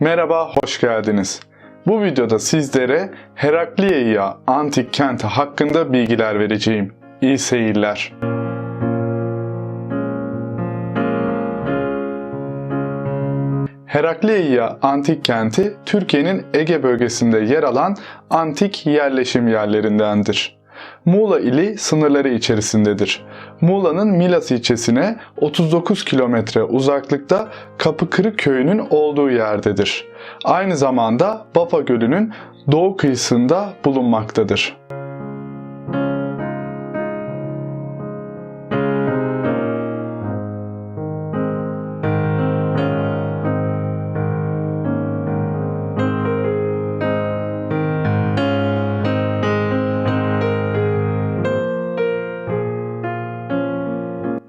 Merhaba, hoş geldiniz. Bu videoda sizlere Herakliya antik kenti hakkında bilgiler vereceğim. İyi seyirler. Herakliya antik kenti Türkiye'nin Ege bölgesinde yer alan antik yerleşim yerlerindendir. Muğla ili sınırları içerisindedir. Muğla'nın Milas ilçesine 39 kilometre uzaklıkta Kapıkırık köyünün olduğu yerdedir. Aynı zamanda Bafa Gölü'nün doğu kıyısında bulunmaktadır.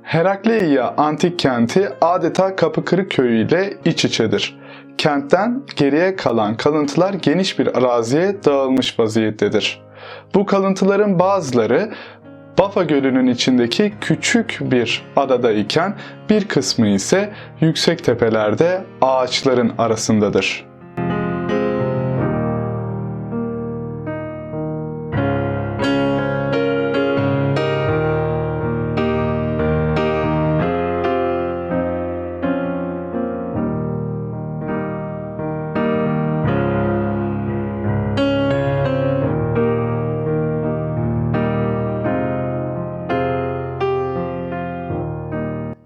Herakleia antik kenti adeta Kapıkırık köyü ile iç içedir. Kentten geriye kalan kalıntılar geniş bir araziye dağılmış vaziyettedir. Bu kalıntıların bazıları Bafa Gölü'nün içindeki küçük bir adada iken bir kısmı ise yüksek tepelerde ağaçların arasındadır.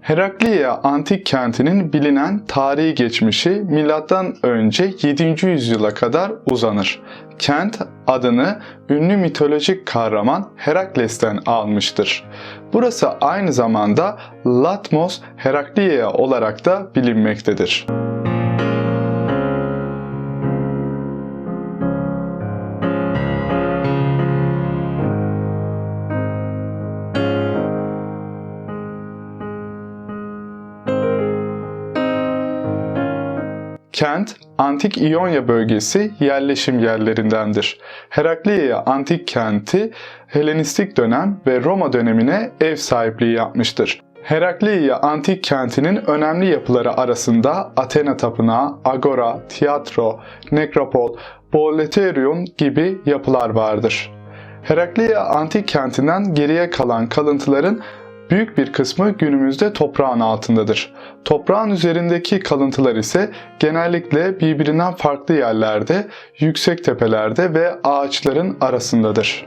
Herakliya antik kentinin bilinen tarihi geçmişi milattan önce 7. yüzyıla kadar uzanır. Kent adını ünlü mitolojik kahraman Herakles'ten almıştır. Burası aynı zamanda Latmos Herakliya olarak da bilinmektedir. Kent, antik İonya bölgesi yerleşim yerlerindendir. Herakliya antik kenti Helenistik dönem ve Roma dönemine ev sahipliği yapmıştır. Herakliya antik kentinin önemli yapıları arasında Athena Tapınağı, Agora, Tiyatro, Nekropol, Boleterion gibi yapılar vardır. Herakliya antik kentinden geriye kalan kalıntıların büyük bir kısmı günümüzde toprağın altındadır. Toprağın üzerindeki kalıntılar ise genellikle birbirinden farklı yerlerde, yüksek tepelerde ve ağaçların arasındadır.